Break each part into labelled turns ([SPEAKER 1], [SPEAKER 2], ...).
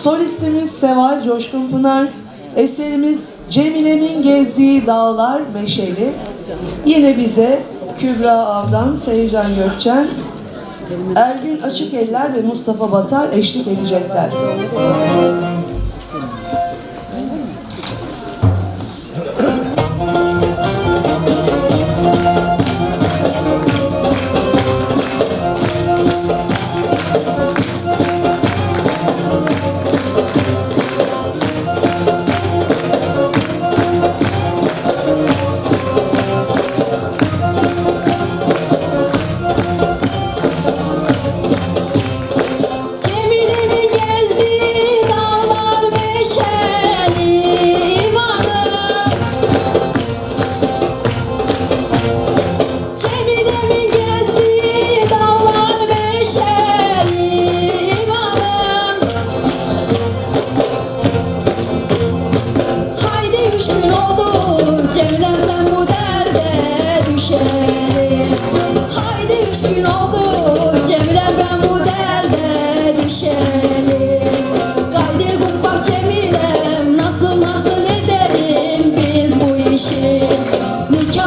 [SPEAKER 1] Solistimiz Seval Coşkun Pınar. Eserimiz Cemile'min gezdiği dağlar meşeli. Yine bize Kübra Avdan, Seyircan Gökçen, Ergün Açıkeller ve Mustafa Batar eşlik edecekler.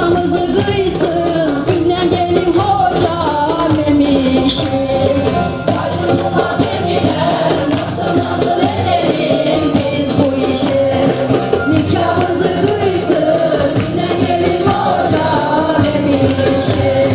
[SPEAKER 2] Kulağımızı kıysın Finlandiyeli hocam emişim Saygımızla sevilen Nasıl nasıl edelim biz bu işi? Nikahımızı kıysın Finlandiyeli hocam emişim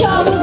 [SPEAKER 2] Ciao.